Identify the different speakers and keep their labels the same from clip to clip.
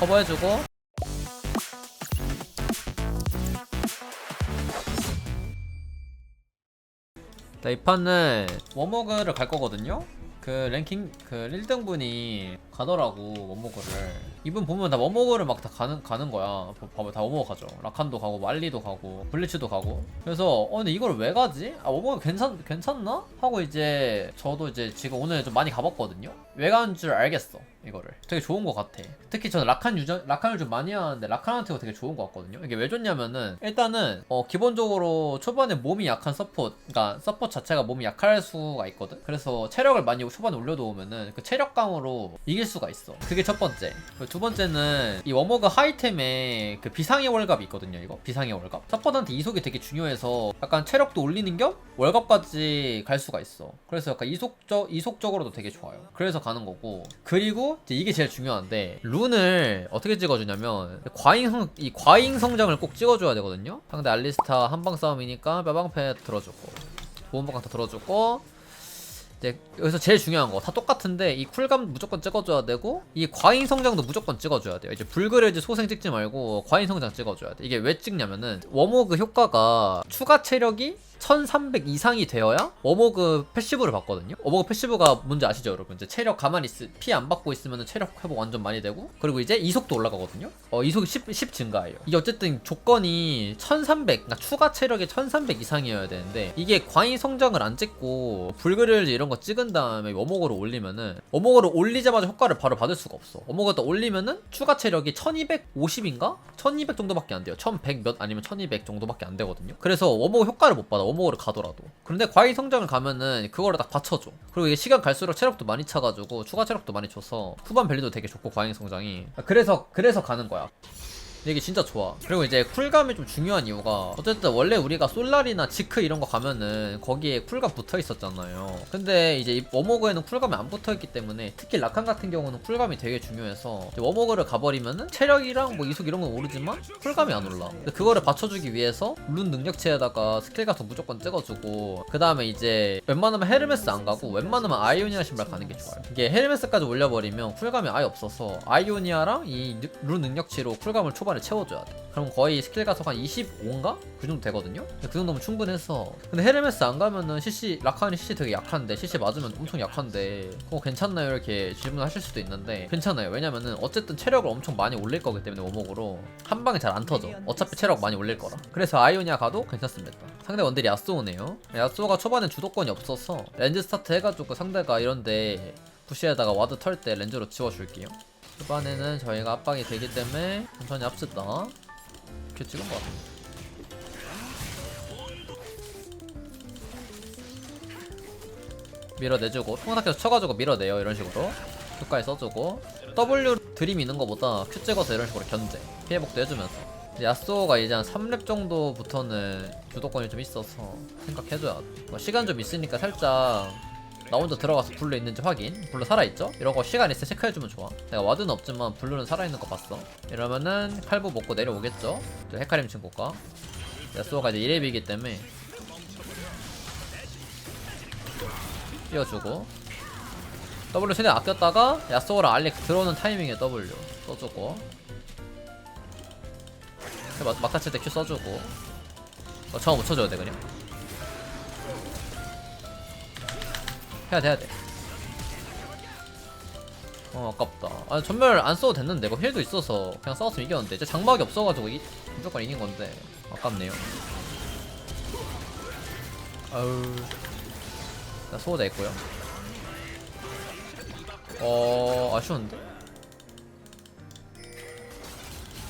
Speaker 1: 커버해주고 자, 이 판은 워머그를 갈 거거든요? 그 랭킹 그 1등분이 가더라고 워머그를 이분 보면 다 워머그를 막 다 가는 가는 거야. 봐- 봐봐 다 워머그 가죠. 라칸도 가고 말리도 가고 블리츠도 가고. 그래서 어 근데 이걸 왜 가지? 아 워머그 괜찮 괜찮나? 하고 이제 저도 이제 지금 오늘 좀 많이 가봤거든요. 왜 가는 줄 알겠어 이거를. 되게 좋은 것 같아. 특히 저는 라칸 유저 라칸을 좀 많이 하는데 라칸한테가 되게 좋은 것 같거든요. 이게 왜 좋냐면은 일단은 어 기본적으로 초반에 몸이 약한 서포트 그러니까 서포트 자체가 몸이 약할 수가 있거든? 그래서 체력을 많이 초반에 올려놓으면은 그 체력감으로 이길 수가 있어. 그게 첫 번째 두 번째는 이 워머그 하이템에 그 비상의 월갑이 있거든요 이거. 비상의 월갑. 서포트한테 이속이 되게 중요해서 약간 체력도 올리는 겸 월갑까지 갈 수가 있어. 그래서 약간 이속적 이속적으로도 되게 좋아요. 그래서 가는 거고. 그리고 이게 제일 중요한데 룬을 어떻게 찍어주냐면 과잉 성- 이 과잉 성장을 꼭 찍어줘야 되거든요. 상대 알리스타 한방 싸움이니까 뼈방패 들어주고 보온방강 다 들어주고 이제 여기서 제일 중요한 거 다 똑같은데 이 쿨감 무조건 찍어줘야 되고 이 과잉 성장도 무조건 찍어줘야 돼요. 이제 불그레즈 소생 찍지 말고 과잉 성장 찍어줘야 돼. 이게 왜 찍냐면은 워모그 효과가 추가 체력이 1300 이상이 되어야 워모그 패시브를 받거든요. 워모그 패시브가 뭔지 아시죠, 여러분? 이제 체력 가만히 있, 피해 안 받고 있으면 체력 회복 완전 많이 되고 그리고 이제 이속도 올라가거든요. 어, 이속이 10, 10 증가해요. 이게 어쨌든 조건이 1300, 그러니까 추가 체력이 1300 이상이어야 되는데 이게 과잉 성장을 안 찍고 불그레즈 이런 거 찍은 다음에 워모그를 올리면은 워모그를 올리자마자 효과를 바로 받을 수가 없어. 딱 올리면은 추가 체력이 1250인가? 1200 정도밖에 안 돼요. 1100 몇 아니면 1200 정도밖에 안 되거든요. 그래서 워모그 효과를 못 받아. 워모그를 가더라도. 그런데 과잉 성장을 가면은 그거를 딱 받쳐줘. 그리고 이게 시간 갈수록 체력도 많이 차가지고 추가 체력도 많이 줘서 후반 밸류도 되게 좋고 과잉 성장이. 그래서 그래서 가는 거야. 이게 진짜 좋아. 그리고 이제 쿨감이 좀 중요한 이유가 어쨌든 원래 우리가 솔라리나 지크 이런 거 가면은 거기에 쿨감 붙어 있었잖아요. 근데 이제 이 워머그에는 쿨감이 안 붙어 있기 때문에 특히 라칸 같은 경우는 쿨감이 되게 중요해서 워머그를 가버리면은 체력이랑 뭐 이속 이런 건 오르지만 쿨감이 안 올라. 근데 그거를 받쳐주기 위해서 룬 능력치에다가 스킬 같은 거 무조건 찍어주고 그 다음에 이제 웬만하면 헤르메스 안 가고 웬만하면 아이오니아 신발 가는 게 좋아요. 이게 헤르메스까지 올려버리면 쿨감이 아예 없어서 아이오니아랑 이 룬 능력치로 쿨감을 초반 에 채워줘야 돼. 그럼 거의 스킬 가속 한 25인가? 그 정도 되거든요? 그 정도면 충분해서. 근데 헤르메스 안 가면은 CC, 라카니 CC 되게 약한데, CC 맞으면 엄청 약한데, 그거 괜찮나요? 이렇게 질문하실 수도 있는데, 괜찮아요. 왜냐면은 어쨌든 체력을 엄청 많이 올릴 거기 때문에 오목으로 한 방에 잘 안 터져. 어차피 체력 많이 올릴 거라. 그래서 아이오니아 가도 괜찮습니다. 상대 원딜이 야스오네요. 야스오가 초반에 주도권이 없어서 렌즈 스타트 해가지고 상대가 이런데 부시에다가 와드 털 때 렌즈로 지워줄게요. 초반에는 저희가 압박이 되기 때문에 천천히 합시다. 이렇게 찍은 것 같아. 밀어내주고 통닭해서 쳐가지고 밀어내요 이런 식으로 효과에 써주고 W 드림 있는 거보다 Q 찍어서 이런 식으로 견제 피해복도 해주면서 야스오가 이제 한 3렙 정도부터는 주도권이 좀 있어서 생각해줘야 돼. 뭐 시간 좀 있으니까 살짝 나 혼자 들어가서 블루 있는지 확인. 블루 살아있죠? 이런 거 시간 있을 때 체크해주면 좋아. 내가 와드는 없지만 블루는 살아있는 거 봤어. 이러면은 칼부 먹고 내려오겠죠? 또 헤카림 친구가 야스오가 이제 1렙이기 때문에 띄워주고. W 최대 아꼈다가 야스오랑 알릭 들어오는 타이밍에 W 써주고. 마, 마타 칠 때 Q 써주고. 어, 저거 못 쳐줘야 돼 그냥 해야 돼 해야 돼 어 아깝다. 아 전멸 안 써도 됐는데. 이거 힐도 있어서 그냥 싸웠으면 이겼는데. 이제 장막이 없어가지고 이, 무조건 이긴 건데. 아깝네요. 아우 나 소호자 있고요. 어 아쉬운데?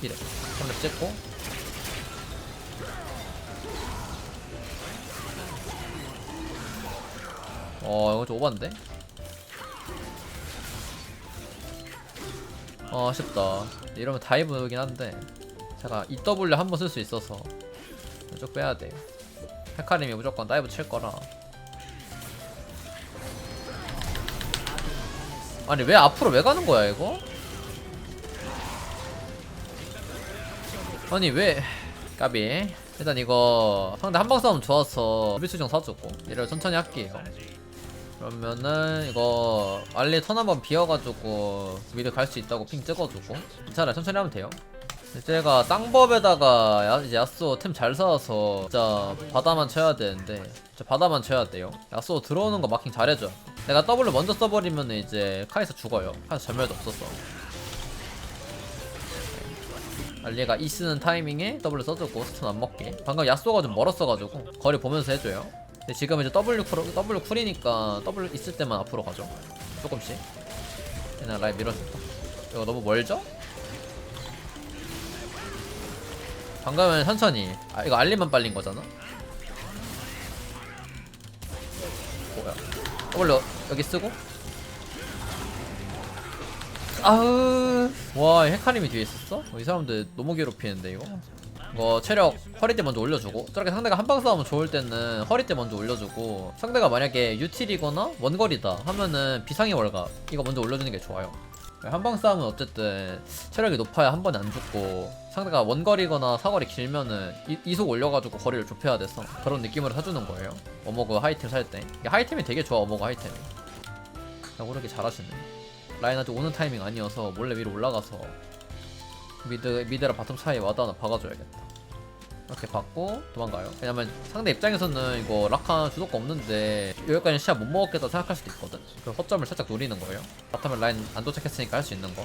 Speaker 1: 이래. 3렙 찍고 어 이거 좀 오반데? 어 아쉽다. 이러면 다이브긴 한데. 제가 EW 한 번 쓸 수 있어서 쭉 빼야돼. 헤카림이 무조건 다이브 칠 거라. 아니 왜 앞으로 왜 가는 거야 이거? 아니 왜? 까비. 일단 이거 상대 한방 싸움 좋아서 비수정 사주고. 이를 천천히 할게요 그러면은 이거 알리 턴 한번 비어가지고 미드 갈 수 있다고 핑 찍어주고 괜찮아 천천히 하면 돼요. 제가 쌍법에다가 야, 이제 야스오 템 잘 쌓아서 진짜 바다만 쳐야 되는데 진짜 바다만 쳐야 돼요. 야스오 들어오는 거 마킹 잘해줘 내가 W 먼저 써버리면 이제 카이사 죽어요. 카이사 전멸도 없었어 알리가 E 쓰는 타이밍에 W 써주고 스턴 안 먹게. 방금 야스오가 좀 멀었어가지고 거리 보면서 해줘요 근데 지금 이제 W 쿨, W 쿨이니까 W 있을 때만 앞으로 가죠. 조금씩. 그냥 라인 밀어준다. 이거 너무 멀죠? 방금은 천천히. 아 이거 알리만 빨린 거잖아? 뭐야? W 여기 쓰고? 아으 와 헤카림이 뒤에 있었어? 어, 이 사람들 너무 괴롭히는데 이거 이거 체력 허리대 먼저 올려주고 저렇게 상대가 한방 싸우면 좋을 때는 허리대 먼저 올려주고 상대가 만약에 유틸이거나 원거리다 하면은 비상의 월갑 이거 먼저 올려주는 게 좋아요. 한방 싸움은 어쨌든 체력이 높아야 한 번에 안 죽고 상대가 원거리거나 사거리 길면은 이, 이속 올려가지고 거리를 좁혀야 돼서 그런 느낌으로 사주는 거예요. 어머그 하이템 살때. 하이템이 되게 좋아 어머그 하이템이. 야 오르기 잘하시네. 라인 아직 오는 타이밍 아니어서 몰래 위로 올라가서 미드 미드랑 바텀 사이에 와드 하나 박아줘야겠다. 이렇게 받고 도망가요. 왜냐면 상대 입장에서는 이거 라칸 주도가 없는데 여기까지 시야 못 먹었겠다 생각할 수도 있거든. 그 허점을 살짝 노리는 거예요. 바텀에 라인 안 도착했으니까 할 수 있는 거.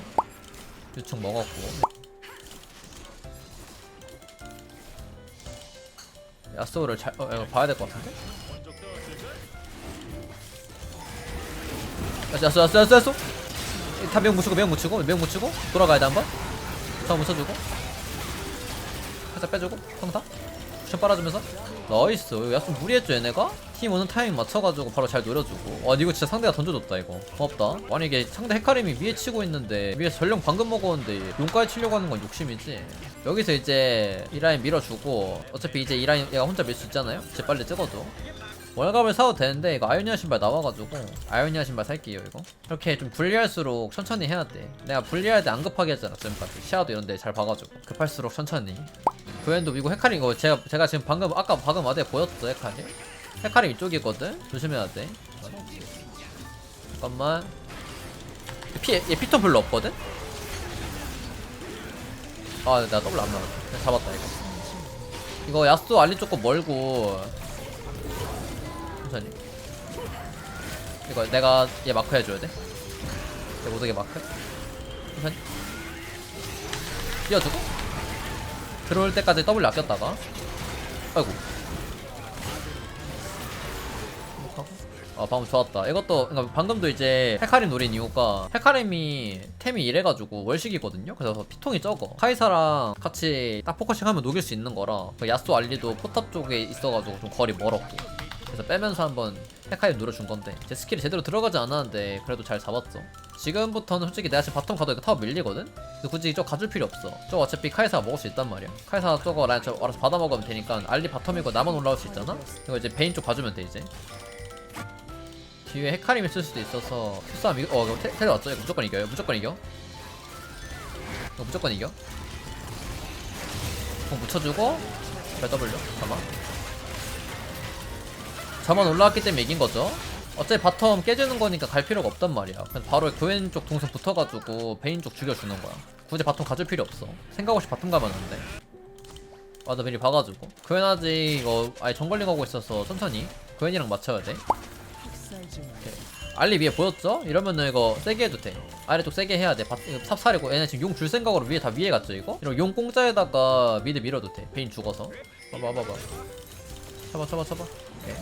Speaker 1: 유충 먹었고. 야스오를 잘 어, 이거 봐야 될 것 같은데? 야스 야스 야스 야스! 다명 묻히고 명 묻히고 명 묻히고 돌아가야 돼 한번 더 묻혀주고. 살짝 빼주고 평타? 쿠션 빨아주면서. 나이스. 야스 무리했죠 얘네가? 팀 오는 타이밍 맞춰가지고 바로 잘 노려주고. 와 이거 진짜 상대가 던져줬다 이거. 고맙다. 아니 이게 상대 헤카림이 위에 치고 있는데 위에 전령 방금 먹었는데 용까지 치려고 하는 건 욕심이지? 여기서 이제 이 라인 밀어주고 어차피 이제 이 라인 얘가 혼자 밀 수 있잖아요? 이제 빨리 찍어줘 월갑을 사도 되는데 이거 아이오니아 신발 나와가지고 아이오니아 신발 살게요 이거. 이렇게 좀 불리할수록 천천히 해야 돼. 내가 불리할 때 안 급하게 했잖아 지금까지 시야도 이런데 잘 봐가지고. 급할수록 천천히. 그앤도 이거 헤카림 이거 제가 제가 지금 방금 아까 방금 아대 보였어 헤카림 헤카림 이쪽이거든? 조심해야 돼. 잠깐만. 피 얘 피톤 별로 없거든? 아 내가 더블 안 나왔다 잡았다 이거. 이거 야스 알리 조금 멀고 천천히 이거 내가 얘 마크 해줘야 돼. 내 모독의 마크. 천천히. 뛰어주고. 들어올 때까지 W 아꼈다가. 아이고. 아 방금 좋았다 이것도 그러니까 방금도 이제 헤카림 노린 이유가 헤카림이 템이 이래가지고 월식이거든요 그래서 피통이 적어 카이사랑 같이 딱 포커싱 하면 녹일 수 있는 거라 그 야수 알리도 포탑 쪽에 있어가지고 좀 거리 멀었고 그래서 빼면서 한번 헤카림 눌러준 건데 제 스킬이 제대로 들어가지 않았는데 그래도 잘 잡았죠. 지금부터는 솔직히 내가 지금 바텀 가도 이거 타워 밀리거든? 근데 굳이 이쪽 가줄 필요 없어. 저거 어차피 카이사가 먹을 수 있단 말이야. 카이사 저거 라인 저 알아서 받아 먹으면 되니까 알리 바텀이고 나만 올라올 수 있잖아? 이거 이제 베인 쪽 가주면 돼 이제. 뒤에 헤카림이 쓸 수도 있어서 큐싸움 이거 어 이거 테, 테레 왔죠? 이거 무조건 이겨요? 무조건 이겨? 이거 무조건 이겨? 공 묻혀주고 잘 W? 가만 저만 올라왔기 때문에 이긴 거죠. 어차피 바텀 깨지는 거니까 갈 필요가 없단 말이야. 그냥 바로 교인 쪽 동선 붙어가지고 베인 쪽 죽여주는 거야. 굳이 바텀 가줄 필요 없어. 생각 없이 바텀 가면 안돼. 맞아 미리 봐가지고. 교인 아직 이거 아예 정글링 하고 있어서 천천히 교인이랑 맞춰야 돼. 알리 위에 보였죠? 이러면은 이거 세게 해도 돼. 아래쪽 세게 해야 돼. 바- 이거 삽살이고 얘네 지금 용 줄 생각으로 위에 다 위에 갔죠 이거? 이런 용 공짜에다가 미드 밀어도 돼. 베인 죽어서. 봐봐 봐봐 쳐봐 쳐봐 쳐봐 오케이.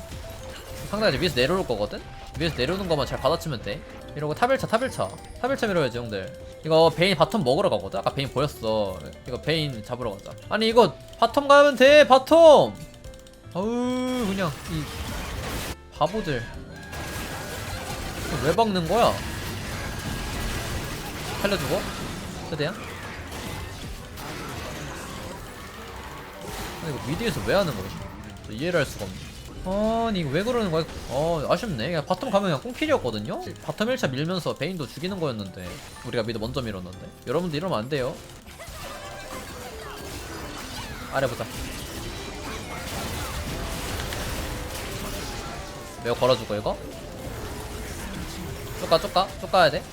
Speaker 1: 상대가 이제 위에서 내려올 거거든? 위에서 내려오는 것만 잘 받아치면 돼 이러고 탑일차 탑일차 탑일차 밀어야지 형들 이거 베인 바텀 먹으러 가거든? 아까 베인 보였어 이거 베인 잡으러 가자 아니 이거 바텀 가면 돼 바텀 아우 그냥 이 바보들 왜 박는 거야? 살려주고 최대한 아니 이거 미드에서 왜 하는 거지? 저 이해를 할 수가 없네 아니 이거 왜 그러는 거야? 어 아쉽네 그냥 바텀 가면 그냥 꽁킬이었거든요? 바텀 1차 밀면서 베인도 죽이는 거였는데 우리가 미드 먼저 밀었는데 여러분들 이러면 안 돼요 아래 보자 매우 걸어주고 이거 가, 쭉 가야 돼.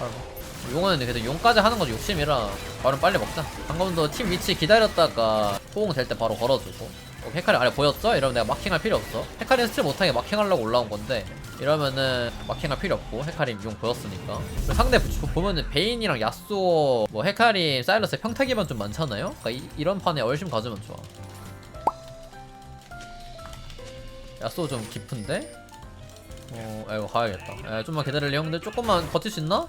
Speaker 1: 아이고. 용은 그래도 용까지 하는 것도 욕심이라 바로 빨리 먹자. 방금도 팀 위치 기다렸다가 호응 될 때 바로 걸어주고. 어, 헤카리 아래 보였죠? 이러면 내가 마킹할 필요 없어. 헤카리 스틸 못하게 마킹하려고 올라온 건데 이러면은 마킹할 필요 없고 헤카림 용 보였으니까. 상대 보- 보면은 베인이랑 야쏘, 뭐 헤카림, 사일러스 평타기만 좀 많잖아요. 그러니까 이, 이런 판에 얼심 가주면 좋아. 야쏘 좀 깊은데? 어, 아이고 가야겠다. 에, 좀만 기다릴래 형들 조금만 버틸 수 있나?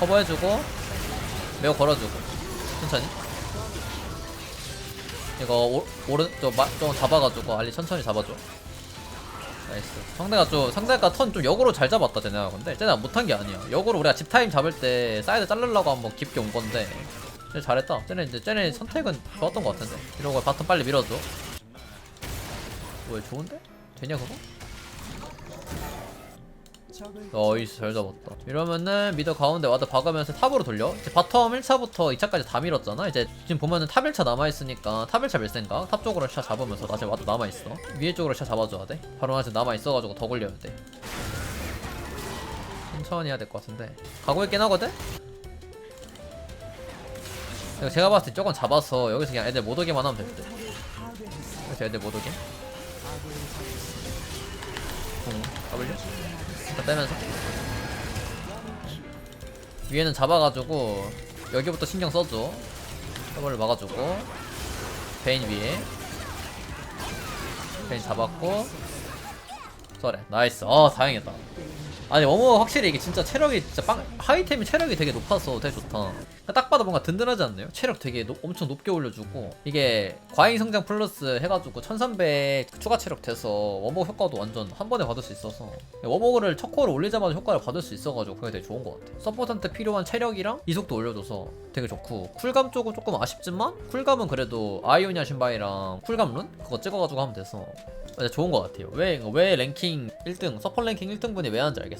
Speaker 1: 커버해주고 매우 걸어주고 천천히. 이거 오, 오른 좀, 마, 좀 잡아가지고 알리 천천히 잡아줘. 나이스. 상대가 좀 상대가 턴 좀 역으로 잘 잡았다 쟤네가 근데 쟤네가 못한 게 아니야. 역으로 우리가 집 타임 잡을 때 사이드 자르려고 한번 깊게 온 건데 쟤네 잘했다. 쟤네 이제 쟤네 선택은 좋았던 것 같은데. 이러고 바텀 빨리 밀어줘. 왜 좋은데? 되냐 그거? 어이스 잘 잡았다. 이러면은 미드 가운데 와드 박으면서 탑으로 돌려. 이제 바텀 1차부터 2차까지 다 밀었잖아. 이제 지금 보면은 탑 1차 남아있으니까 탑 1차 밀 생각. 탑 쪽으로 샷 잡으면서 나 지금 와드 남아있어. 위에 쪽으로 샷 잡아줘야 돼. 바로 아직 남아있어가지고 더 굴려야 돼. 천천히 해야 될 것 같은데. 가고 있긴 하거든? 제가 봤을 때 조금 잡아서 여기서 그냥 애들 못 오게만 하면 될듯. 여기서 애들 못 오게 응. W 자, 빼면서. 위에는 잡아가지고 여기부터 신경 써줘. 더블을 막아주고. 베인 위에. 베인 잡았고. 쏘래 나이스. 어 다행이다 아니 워머 확실히 이게 진짜 체력이 진짜 빵 하이템이 체력이 되게 높아서 되게 좋다. 그러니까 딱 봐도 뭔가 든든하지 않나요? 체력 되게 높- 엄청 높게 올려주고 이게 과잉 성장 플러스 해가지고 1300 추가 체력 돼서 워머 효과도 완전 한 번에 받을 수 있어서 워머를 첫 코어를 올리자마자 효과를 받을 수 있어가지고 그게 되게 좋은 것 같아 서포트한테 필요한 체력이랑 이속도 올려줘서 되게 좋고 쿨감 쪽은 조금 아쉽지만 쿨감은 그래도 아이오니아 신바이랑 쿨감 룬 그거 찍어가지고 하면 돼서 진짜 좋은 것 같아요. 왜, 왜 랭킹 1등 서포 랭킹 1등분이 왜 하는지 알겠 어